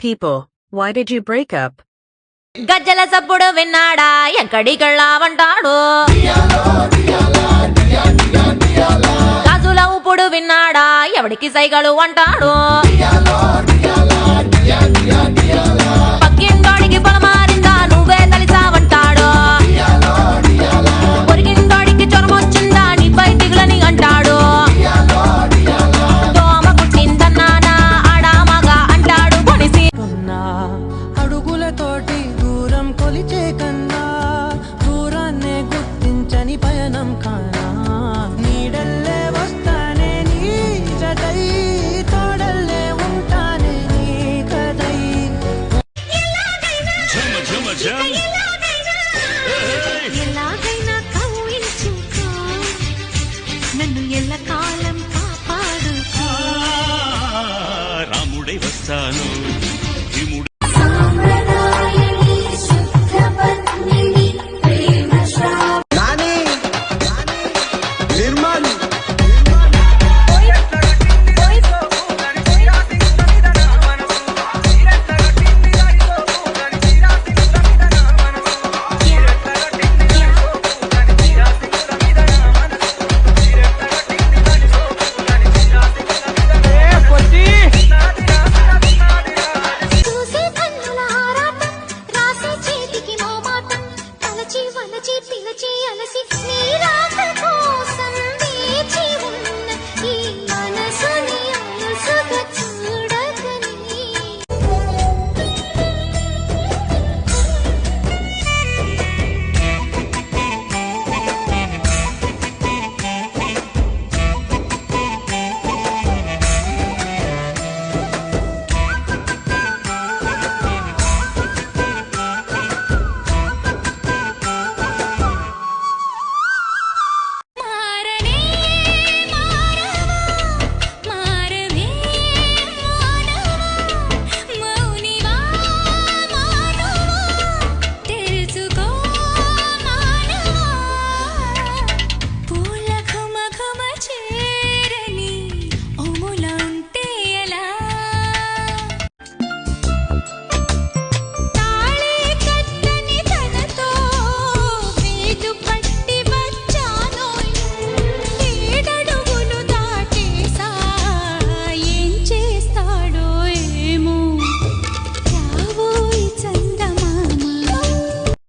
People, why did you break up? గజ్జల సప్పుడు విన్నాడా? ఎక్కడికెళ్ళావంటాడు గాజుల ఉప్పుడు విన్నాడా? ఎవడికి సైగలు అంటాడు పిలిచే కన్నా దూరాన్నే గుర్తించని పయనం కానా? నీడల్లే వస్తానే నీ జతై తోడల్లే ఉంటానే నీ కదై. జమ జమ కాలం అలచి పిలచి అలసి నీ రాక కోసం